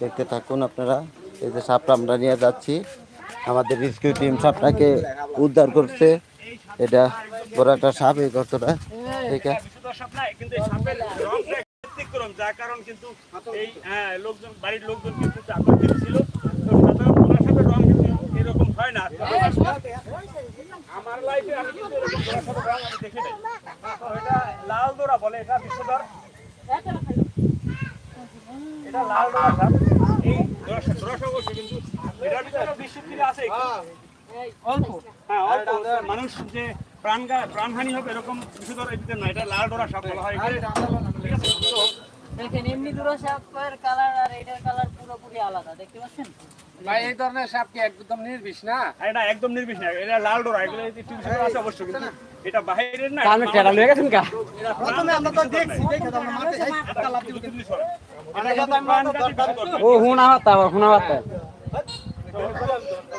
দেখতে থাকুন আপনারা। এই যে সাপটা আমরা নিয়ে যাচ্ছি। আমাদের রেস্কিউ টিম সাপটাকে উদ্ধার করছে। এটা বড় একটা সাপ এই গর্তটা ঠিক আছে। এরকম হয় না। লাল দোরা বলে, এটা বিষধর এটা লাল দোরা এই দোরা সাপ দোরা কিন্তু এটার ভিতরে বিষক্রিয়া আছে অল্প হ্যাঁ অল্প মানুষ যে প্রাণ প্রাণহানি হবে এরকম বিষধর এদিকে না এটা লাল ডোরা সাপ বলা হয় ঠিক আছে তো দেখেন এমনি দুটো সাপের কালার আর এটার কালার পুরোপুরি আলাদা দেখতে পাচ্ছেন? ভাই এই ধরনের সাপ কি একদম নির্বিষ না? এটা একদম নির্বিষ না এটা লাল ডোরা এগুলো একটু বিষধর আছে অবশ্যই কিন্তু এটা বাইরের না কানে টেরা লয়ে গেছেন কা প্রথমে আমরা তো দেখছি দেখে আমরা লাভ কিন্তু। ও, হুনা হাতা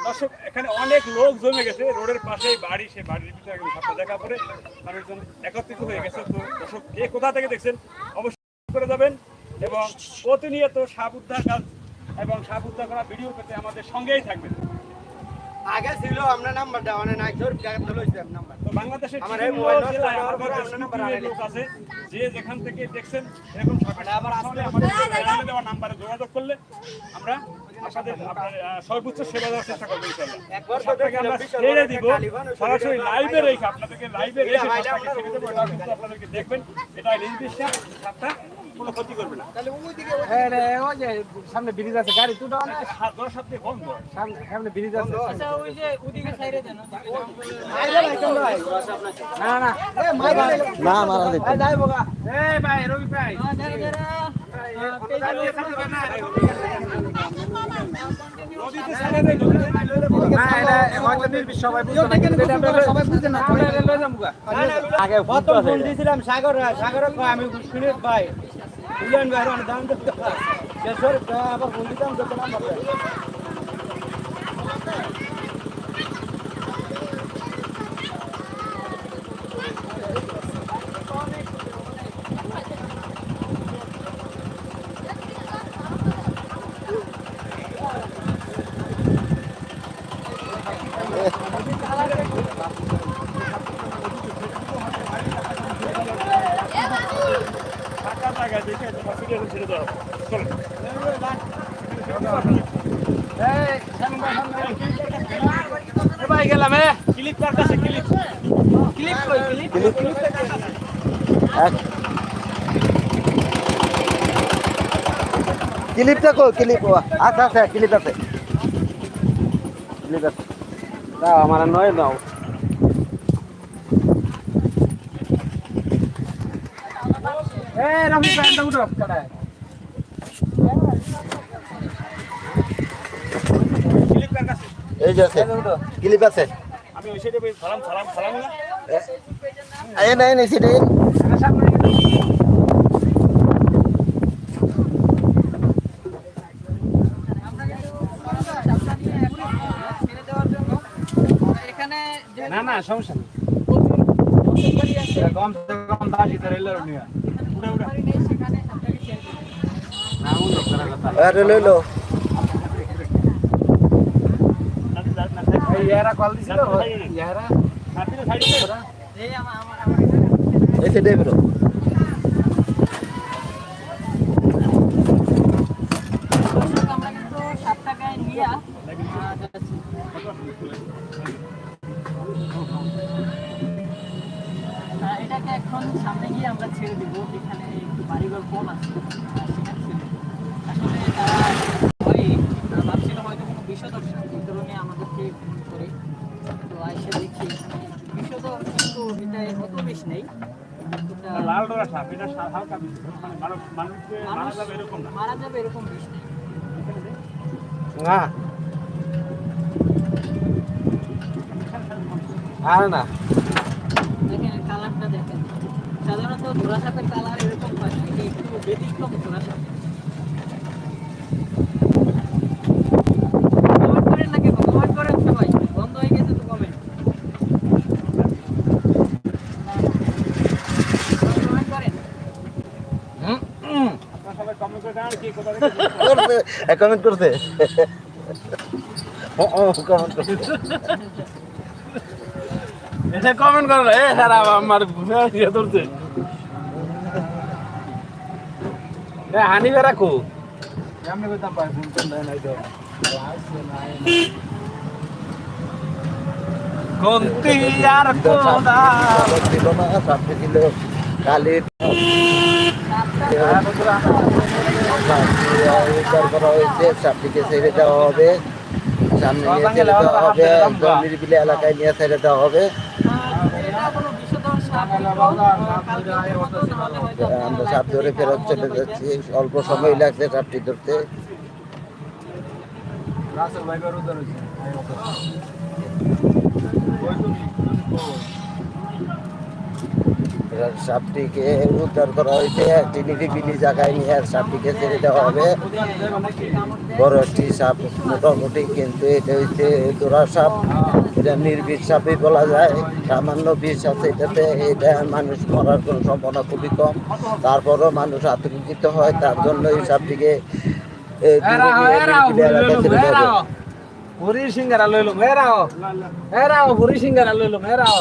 দর্শক, এখানে অনেক লোক জমে গেছে। রোডের পাশেই বাড়ি, সেই বাড়ির ভিতরে সাপটা দেখা পরে মানুষজন একত্রিত হয়ে গেছে। তো দর্শক, কে কোথা থেকে দেখছেন, অবশ্যই করে যাবেন। এবং প্রতিনিয়ত সাপ উদ্ধার কাজ এবং সাপ উদ্ধার করা ভিডিও পেতে আমাদের সঙ্গেই থাকবেন। আগে ছিল আমরা নাম্বার দেওয়া মানে নাই তোর জায়গা লইছি নাম্বার তো বাংলাদেশের আমার এই মোবাইল নষ্ট হওয়ার পরে নাম্বার স্কুলের লোক আছে যে যেখান থেকে দেখছেন এরকম সাপের আবার আসলে আমাদের দেওয়া নাম্বারে যোগাযোগ করলে আমরা সর্বোচ্চ সেবা দেওয়ার চেষ্টা করব আমরা ছেড়ে দিব। সরাসরি লাইভে রেখে আপনাদেরকে লাইভে রেখে আপনাদেরকে দেখবেন এটা কোনো ক্ষতি করবে না। হ্যাঁ রে ওই যে সামনে ব্রিজ আছে গাড়ি দশ সপ্তাহে বন্ধ। সামনে সামনে ব্রিজ আছে। আচ্ছা ওই যে ওদিকে সাইডে দেন। না না। না মারা যেত এই ভাই রবি ভাই। আগে প্রথম ফোন দিয়েছিলাম সাগর সাগর আমি শুনে ভাই। বুঝলেন ভাই অনেক দাম দিতে দেশের আবার ফোন দিতাম যত নাম্বার দেয় ফাঁকা জায়গায় দেখে তোমার ভিডিও ছেড়ে দেওয়া হবে। চলো এই সামনে ভাই, সামনে ভাই। এ ভাই গেলাম এ ক্লিপ কার কাছে ক্লিপ ক্লিপ কই ক্লিপ ক্লিপটা কো ক্লিপ আচ্ছা আচ্ছা ক্লিপ আছে ক্লিপ আছে দাও আমার নয় দাও এ ভাই দাও উঠো এই যে আছে ক্লিপ আছে আমি ওই সাইডে সালাম সালাম সালাম না এই নাই সেটা সামনে ছেড়ে দেওয়ার জন্য এখানে যে না সমস্যা নেই। কম থেকে কম দাসি তো রেলের নিয়ে বাড়ি নেই সেখানে আপনাকে ছেড়ে দেবো না উনো করার কথা আরে লইলো ইয়ারা কল দিছিল ইয়ারা? এই আমার আমার আমার। এই সেটা বেরো ছেড়ে দিব এখানে একটু বাড়িঘর কম আছে সেখানে ছেড়ে দেবো। আসলে তারা ভয়ে, আমরা ভাবছিলাম হয়তো কোনো সাপ, এই আমাদেরকে ফোন করে। তো আইসে দেখি বিষধর কিন্তু এটা অত বেশি নেই। লাল ডোরা সাপ এটা হালকা বিষ মানে মানুষকে মারা যাবে এরকম না। মারা যাবে এরকম বিষ নেই। না। আর না। দেখেন কালারটা দেখেন। সাধারণত ধোরা সাপের কালার এরকম হয় এটা একটু ব্যতিক্রম ধোরা সাপ কমেন্ট কেন কমেন্ট করেন হয়ে তো কমেন্ট কমেন্ট করেন হুম হুম আপনারা সবাই কমেন্ট করে জানান কে? কোথা থেকে করছে কমেন্ট করছে কমেন্ট করছে এটা কমেন্ট করো এ সারা আমার ধরছে এ হানি রাখো আমি কইতাম ফোন নাই তো আর না সাপটিকে ছেড়ে দেওয়া হবে সামনে নিয়ে ছেড়ে দেওয়া হবে একদম নিরিবিলি এলাকায় নিয়ে ছেড়ে দেওয়া হবে এটা কোনো বিষধর সাপ হইলেও, কালকের মতন হলে হয়তো আমরা সাপ ধরে ফেরত চলে যাচ্ছি। অল্প সময় লাগছে সাপটি ধরতে। রাসেল ভাই বের উদ্ধার হইছে সাপটিকে উদ্ধার করা হয়েছে। একটি নিরিবিলি জায়গায় নিয়ে সাপটিকে ছেড়ে দেওয়া হবে। বড় একটি সাপ মোটামুটি কিন্তু এটা হচ্ছে দোরা সাপ। এটা নির্বিষ সাপই বলা যায়। সামান্য বিষ আছে এটাতে। এটা মানুষ মরার কোনো সম্ভাবনা খুবই কম। তারপরও মানুষ আতঙ্কিত হয়। তার জন্য এই সাপটিকে সিঙ্গারা লইলুম হেরাও হেরাও সিঙ্গারা লইলুম হেরাও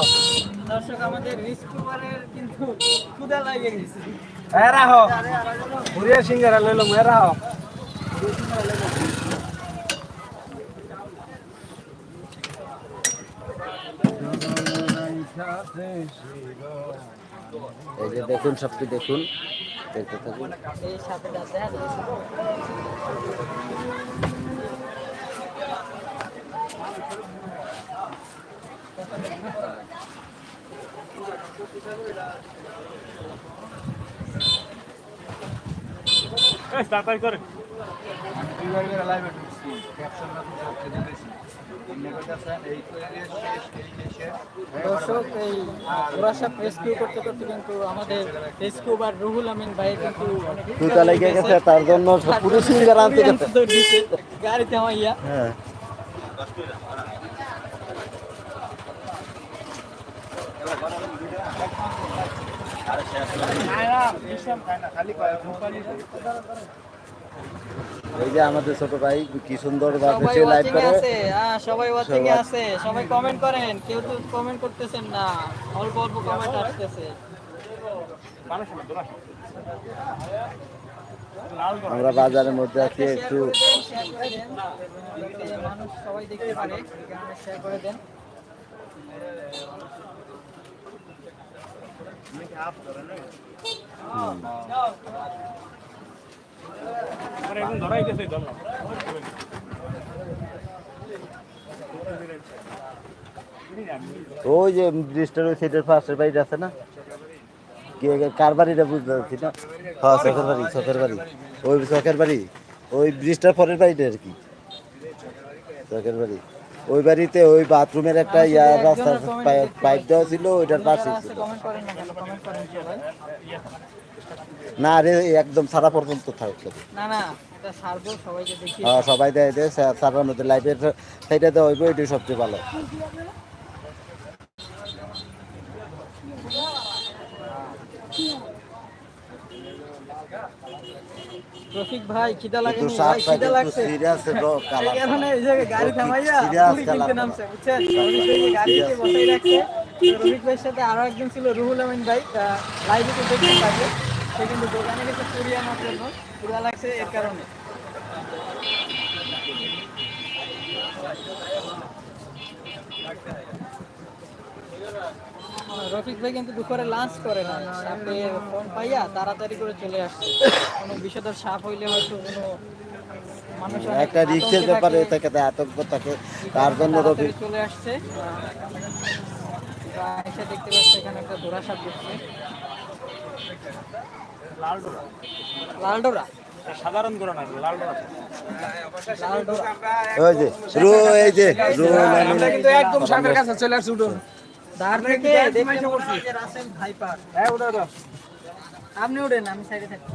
দর্শক আমাদের রিস্কুভারের গেছে হেরাও পুরি সিঙ্গারা এই যে দেখুন সাপটি দেখুন। দেখতে থাকুন। তাড়াতাড়ি করে। দর্শক এই ওরাসাপ রেস্কিউ করতে করতে কিন্তু আমাদের রেস্কিউবার রুহুল আমিন ভাই কিন্তু অনেক লেগে গেছে তার জন্য পুরো সিঙ্গার আনতে গেছে। গাড়িতে হইয়া। হ্যাঁ। এই যে আমাদের ছোট ভাই কি সুন্দর ভাবে লাইভ করে। আছে হ্যাঁ সবাই ওয়াচিং সবাই- আছে সবাই কমেন্ট করেন কেউ তো কমেন্ট করতেছেন না অল্প অল্প কমেন্ট আসতেছে। আমরা বাজারের মধ্যে আছি একটু মানুষ সবাই দেখতে পারে শেয়ার করে দেন আমার একদম ধরাই গেছে ধরলাম ওই যে ব্রিজটার ওই সাইডের পাশের বাড়িটা আছে না? কার বাড়িটা বুঝতে পারছি না? হ্যাঁ চকের বাড়ি চকের বাড়ি। ওই চকের বাড়ি, ওই ব্রিজটার পরের বাড়িটা আর কি। চকের বাড়ি। ওই বাড়িতে ওই বাথরুমের একটা ইয়া রাস্তা পাইপ- দেওয়া ছিল ওইটার পাশে ছিল। না রে একদম সারা পর্যন্ত থাকল না হ্যাঁ সবাই দেয় দেয় সারার মধ্যে লাইফের সাইডে দেওয়া হইব এটাই সবচেয়ে ভালো। রফিক ভাই খিদা লাগে ভাই খিদা লাগছে। সিরিয়াস এই গাড়ি থামাইয়া কিনতে করা। নামছে বুঝছেন? গাড়িতে বসাই রাখছে। রফিক ভাইয়ের সাথে আরও একজন ছিল রুহুল আমিন ভাই লাইভে তো দেখতে থাকে সে কিন্তু দোকানে গেছে পুরি আনার জন্য পুরা লাগছে এর কারণে। রফিক ভাই কিন্তু দুপুরে লাঞ্চ করে না। সাপে ফোন পাইয়া তাড়াতাড়ি করে চলে আসছে। কোনো বিষধর সাপ হইলে হয়তো কোনো একটা রিক্সের ব্যাপারে থাকে। আতঙ্ক থাকে। তার জন্য রবি চলে আসছে। এসে দেখতে পাচ্ছে এখানে একটা ধরা সাপ দেখছে লাল ডোরা লাল ডোরা সাধারণ ডোরা না লাল ডোরা লাল ডোরা ওই যে রু এই যে রু আমরা কিন্তু একদম সামনের কাছে চলে আসছি থেকে দেখতে রাসেল ভাইপার। হ্যাঁ আপনি উঠেন আমি সাইডে থাকি।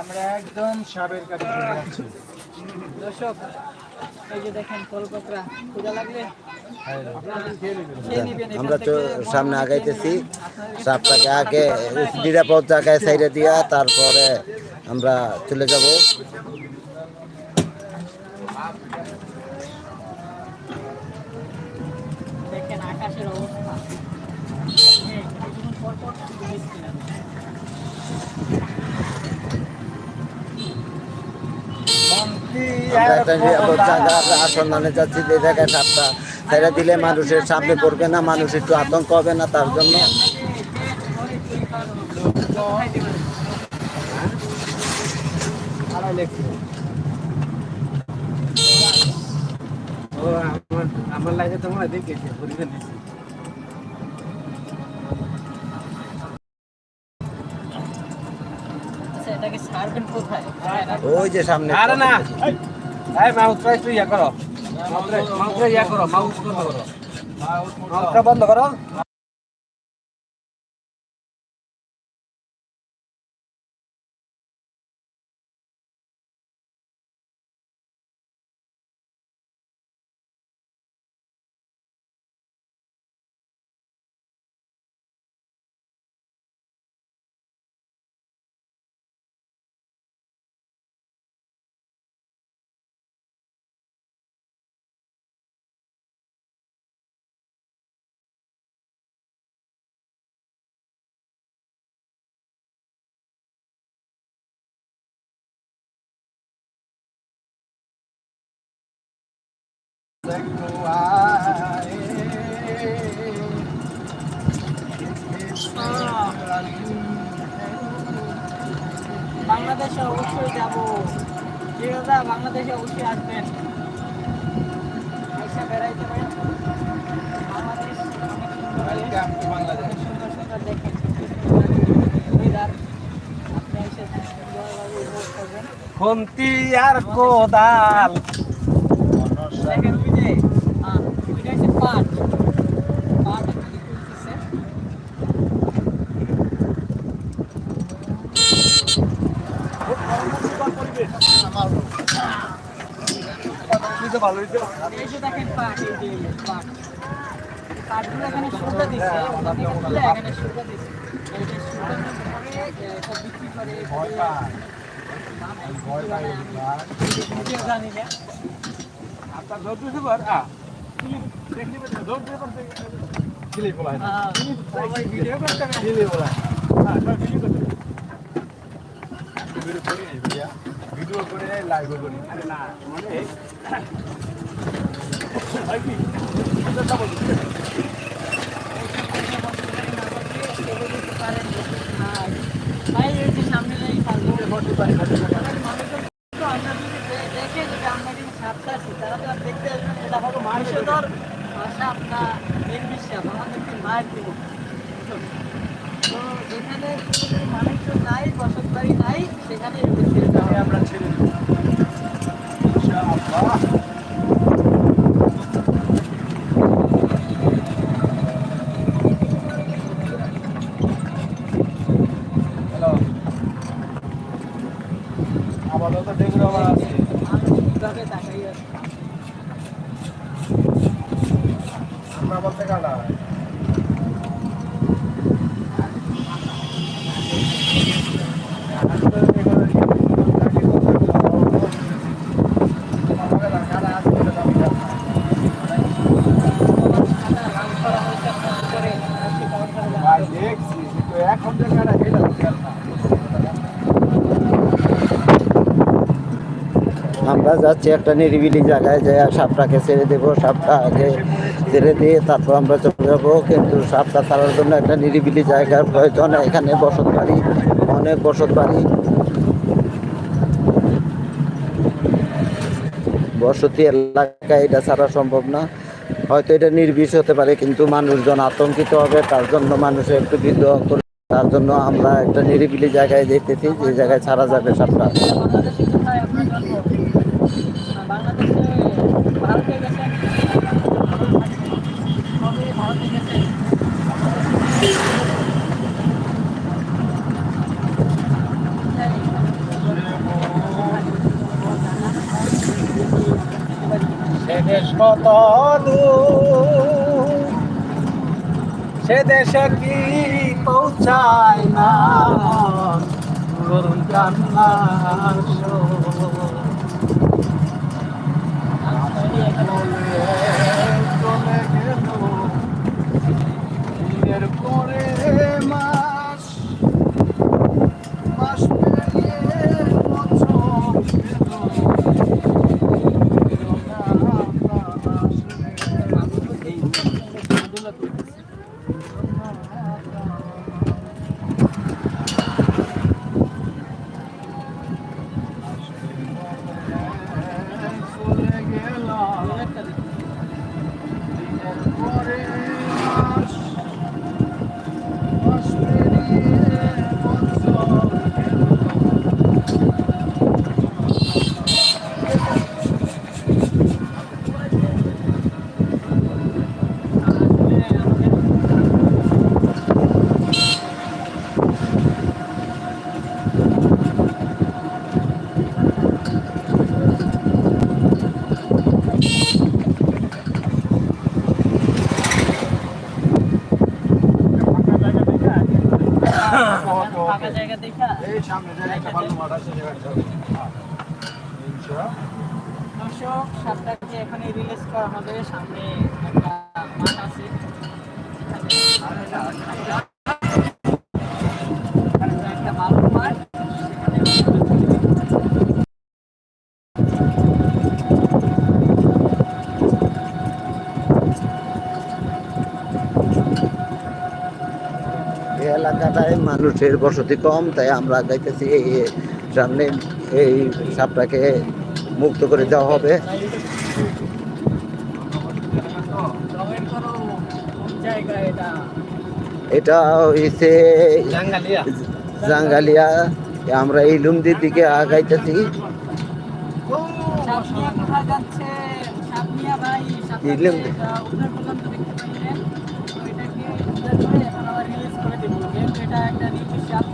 আমরা একদম সাবের কাছে চলে যাচ্ছি। দর্শক এই যে দেখেন কলকাতা পূজা লাগলে এখান আমরা তো সামনে মন আগাইতেছি সাপটাকে আগে নিরাপদ জায়গায় সাইডে দিয়া তারপরে আমরা চলে যাব। জায়গায় সাপটা ছেড়ে দিলে মানুষের সামনে পড়বে না, মানুষ একটু আতঙ্ক হবে না তার জন্য। আমার লাগে তো মনে হয় দেখেছি আচ্ছা, ওই যে সামনে আরে না। এই মাউথটা তুই ইয়া করো। মাউথটা ইয়া করো মাউথ বন্ধ করো। মাউথটা বন্ধ করো। বাংলাদেশে অবশ্যই যাব দাদা বাংলাদেশে অবশ্যই আসবেন এসে বেড়াইতে পারেন বাংলাদেশ সুন্দর সুন্দর দেখেন খুন্তি আর কোদাল দেখেন ওই যে আহ, ওইটা হচ্ছে পাট পাট এখানে তুলতেছে এই যে দেখেন পাট এই যে পাট পাটগুলো এখানে সুতা দিচ্ছে এখানে সুতা দিচ্ছে এই যে সুতার পরে এটা বিক্রি করে ভিডিও জানি না। আপনার দৌড় দিতে পার আ দেখলি বেটা দৌড় দিতে পার বলা আহ, সবাই ভিডিও করতে হবে বলা হ্যাঁ ভিডিও করতে ভিডিও করি ভিডিও করে লাইভ করি না মানে ভাই কি ভাই এই যে সামনে এই পারব আসবে না। এটা হলো মানুষের ভাষা আপনার নির্বিশ্বাস আমাদেরকে মায়ের দিব তো যেখানে মানুষজন নাই। বসত বাড়ি নাই। সেখানে আমরা ছেড়ে দেব। আপাতত ডেগুলো আমার আছে। তাকাই আছি আমরা বলতে কাটা রান করা হয়েছে আপনার উপরে একটি কাউন্টারে লাগা হয়েছে। এখন জায়গাটা এটা আমরা যাচ্ছি একটা নিরিবিলি জায়গায় যে সাপটাকে ছেড়ে দেবো, সাপটা আগে ছেড়ে দিয়ে তারপর আমরা চলে যাব। কিন্তু সাপটা ছাড়ার জন্য একটা নিরিবিলি জায়গার প্রয়োজন, এখানে বসত বাড়ি, অনেক বসত বাড়ি। বসতি এলাকায় এটা ছাড়া সম্ভব না। হয়তো এটা নির্বিষ হতে পারে, কিন্তু মানুষজন আতঙ্কিত হবে, তার জন্য মানুষের একটু বিদ্রোহ করে তার জন্য আমরা একটা নিরিবিলি জায়গায় যেতেছি, যে জায়গায় ছাড়া যাবে সাপটা বাংলাদেশে কোথায় আপনার জন্ম বাংলাদেশে ভারতে গেছেন কবে ভারতে গেছেন সে কত সে দেশে কি পৌঁছায় না? করুন কান্নার চলে গেল এর পরে মাস মাস পেরিয়ে বছর গেল। চলে গেল এর পরে মাস মাস পেরিয়ে বছর গেল। ফাঁকা জায়গা দেখা এই সামনে যে একটা ভালো মাঠ আছে সেখানে যাব। হ্যাঁ। ইনশাআল্লাহ। দর্শক সাতটাকে এখানে রিলিজ করা হবে সামনে একটা মাঠ আছে এখানে একটা ভালো মাঠ সেখানে এই এলাকাটায় মানুষের বসতি কম তাই আমরা যাইতেছি এই এই সামনে এই সাপটাকে মুক্ত করে দেওয়া হবে। এটা হইছে জাঙ্গালিয়া। আমরা এই লুমদির দিকে আগাইতেছি। সাপনিয়া কোথায় যাচ্ছে সাপনিয়া ভাই সাপনিয়া দিলাম। উদ্ধার পর্যন্ত দেখতে পাইলেন তো এটাকে উদ্ধার করে এখন আবার রিলিজ করে দেবো যেহেতু এটা একটা সাপ।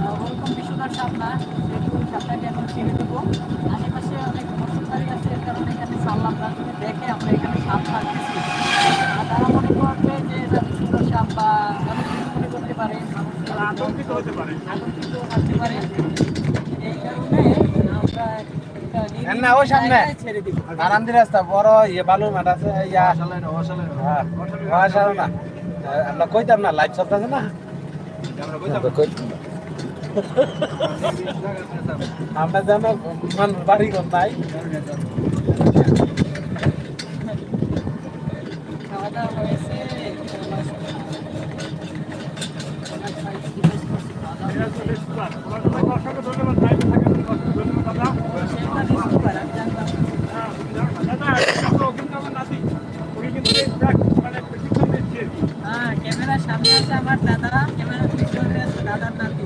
আহ, ওরকম বিষধর সাপ না সেহেতু সাপটাকে এখন ছেড়ে দেবো। আশেপাশে অনেক বসতবাড়ি আছে এর কারণে এখানে সারলাম না। যদি দেখে আমরা এখানে সাপ থাকতেছি আর তারা মনে করবে যে এটা বিষধর সাপ বা অনেক কিছু মনে করতে পারে আতঙ্কিত হতে পারে। আতঙ্কিত থাকতে পারে। এই কারণে আমরা না, সামনে। আরামদি রাস্তা বড় ইয়ে মাঠ আছে ইয়া। না। কইতাম না লাইভ চলতেছে না। আমরা যেন মানুষ বাড়ি ঘর নাই ধন্যবাদ লাইভে থাকার জন্য অসংখ্য ধন্যবাদ দাদা দাদা কিন্তু ও কিন্তু আমার নাতি উনি কিন্তু এই track মানে প্রশিক্ষণ দিচ্ছে হ্যাঁ ক্যামেরার সামনে আছে আমার দাদা ক্যামেরা পিছনে আছে দাদার নাতি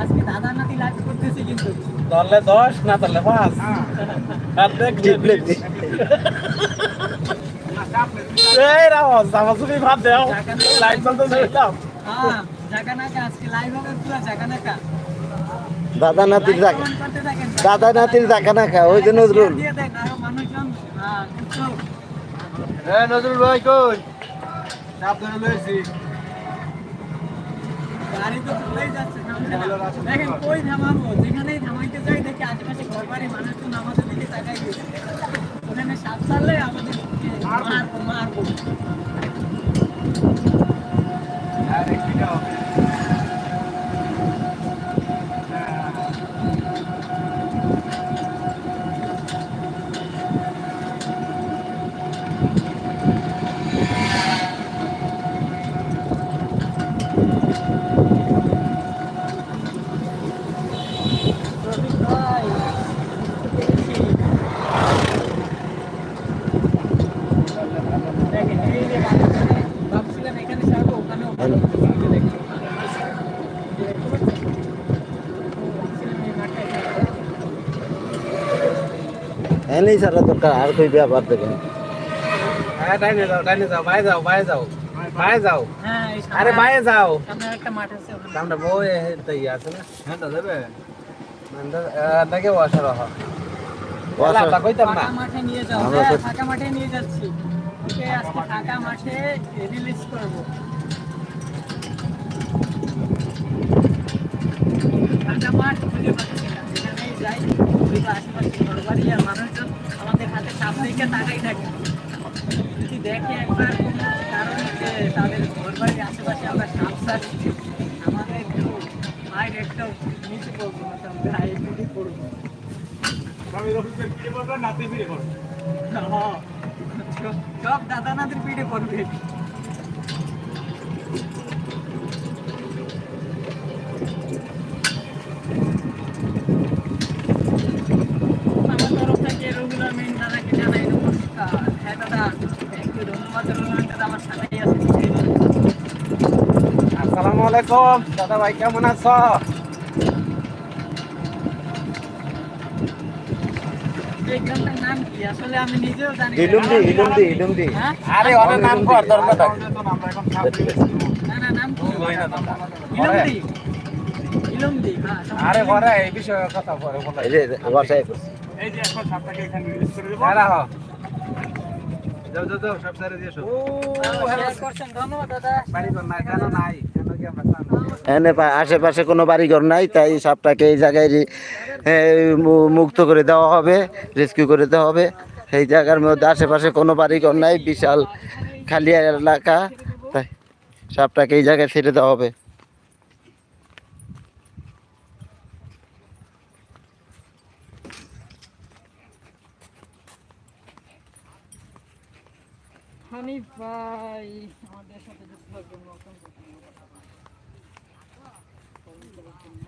আজকে দাদার নাতি লাইভ করতেছি কিন্তু ধরলে দশ না ধরলে পাঁচ। আর এই রাও দেও। লাইভ চলতেছে দাও। হ্যাঁ দাদা নাতির কমেন্ট দাদা নাতির জায়গা না খা ওই যে নজরুল। হ্যাঁ নজরুল ভাই কই? চাপ ধরে লয়েছি গাড়ি তো চলেই যাচ্ছে। দেখেন কই থামাবো যেখানেই থামাইতে যাই দেখি আশেপাশে ঘর বাড়ি মানুষজন আমাদের দিকে তাকাই গেছে ওখানে সাপ ছাড়লে আমাদের মারবো মারবো আর একটু হবে রফিক ভাই দেখেন এই যে বাচ্চারা ভাবছিলাম এখানে ছাড়বো ওখানেও ভালো দেখতে দেখতে ভাবছিলাম এই মাঠে ছাড়বো। এনেই সারা দরকার আর কই ব্যাপার দেখেন। হ্যাঁ ডাইনে যাও ডাইনে যাও বাইরে যাও বাইরে যাও বাইরে যাও। হ্যাঁ আরে বাইরে যাও। সামনে একটা মাঠ আছে সামনে বউ তো ইয়ে আছে না হ্যাঁ তো দেবে নাকি ওয়াসার হয় আমরা কইতাম না। ফাঁকা মাঠে নিয়ে যাও হ্যাঁ ফাঁকা মাঠে নিয়ে যাচ্ছি। আজকে ফাঁকা মাঠে রিলিজ করব। দুইটা মাঠ খুঁজে পাচ্ছি না যেখানেই যাই আশেপাশে ঘরবাড়ি আর মানুষজন আমাদের হাতে দেখে তাকাই থাকে। যদি দেখে একবার কারণে যে তাদের ঘরবাড়ির আশেপাশে আমরা সাপ আমাদের কেউ মায়ের একটাও নিচে পড়ব না তো আমরা এই দিকে পড়ব সব দাদা নাদের পিঠে পড়বে আমার তরফ থেকে রঘুলাল মেন দাদাকে জানাই নমস্কার হ্যাঁ দাদা একটু ধন্যবাদ রঘুলাল দাদা আমার সাথেই আছে আসসালামু আলাইকুম। দাদা ভাই কেমন আছো? এই গ্রামটার নাম কি? আসলে আমি নিজেও জানি না। ইলুমদি ইলুমদি ইলুমদি? আরে অনেক নাম কর দরকার না না নাম কি? ইলমদি। ইলমদি আরে ঘরে এই বিষয়ে কথা পরে বলো। এই যে বসাই এই যে এখন সাপটাকে এখানে রিলিজ করে দেবো। হ্যাঁ রাখো যাও যাও যাও সব সারে দিয়েছ ও শেয়ার করছেন ধন্যবাদ দাদা। বাড়ি নাই নাই। এনে আশেপাশে কোনো বাড়িঘর নাই, তাই সাপটাকে এই জায়গায় মুক্ত করে দেওয়া হবে, রেস্কিউ করে দেওয়া হবে। সেই জায়গার মধ্যে আশেপাশে কোনো বাড়িঘর নাই, বিশাল খালি এলাকা, তাই সাপটাকে এই জায়গায় ছেড়ে দেওয়া হবে। হানিফ ভাই আমাদের সাথে যুক্ত হওয়ার জন্য অসংখ্য ধন্যবাদ আপনাকে। কমেন্ট করার জন্য,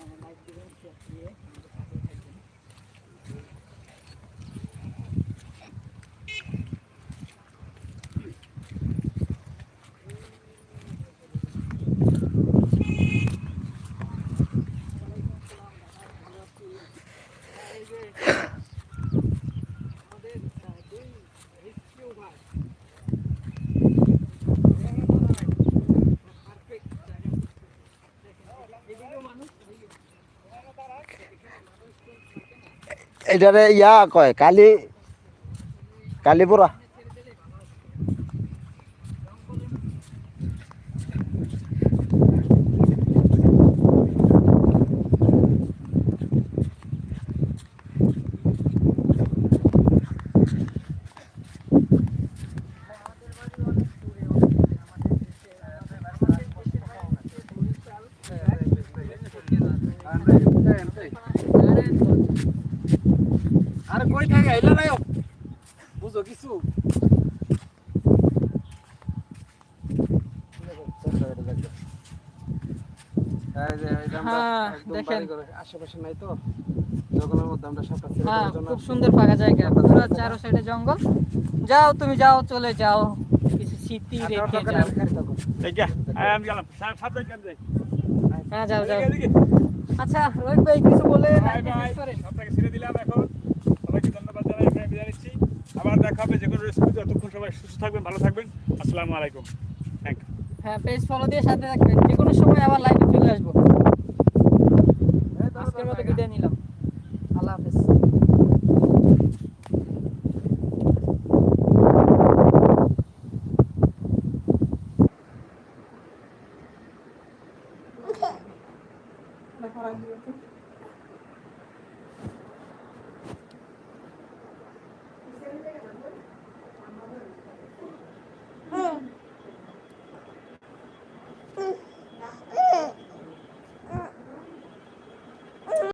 আমার লাইক দিবেন, শেয়ার দিয়ে আমাদের সাথে থাকবেন। আমাদের আহ, দুই rescue ভাই। Perfect জায়গা। দেখেন, এদিকেও মানুষ, ওইদিকেও। এটারে ইয়া কয় কালি কালীপুরা। দেখেন। আশেপাশে নাই তো জঙ্গলের মধ্যে আমরা সাপটা হ্যাঁ খুব সুন্দর ফাঁকা জায়গা। পুরো চারো সাইডে জঙ্গল। যাও তুমি যাও চলে যাও। কিছু স্মৃতি রেখে যাও। হ্যাঁ। হ্যাঁ যাও যাও। আচ্ছা রোহিত ভাই কিছু বলে। সাপটাকে ছেড়ে দিলাম এখন। সবাইকে ধন্যবাদ জানাই এখানে বিদায় নিচ্ছি। আবার দেখা হবে যে কোনো রেসিপি ততক্ষণ সবাই সুস্থ থাকবেন ভালো থাকবেন। আসসালামু আলাইকুম। থ্যাংক হ্যাঁ পেজ ফলো দিয়ে সাথে থাকবেন। যে কোনো সময় আবার লাইভে চলে আসব।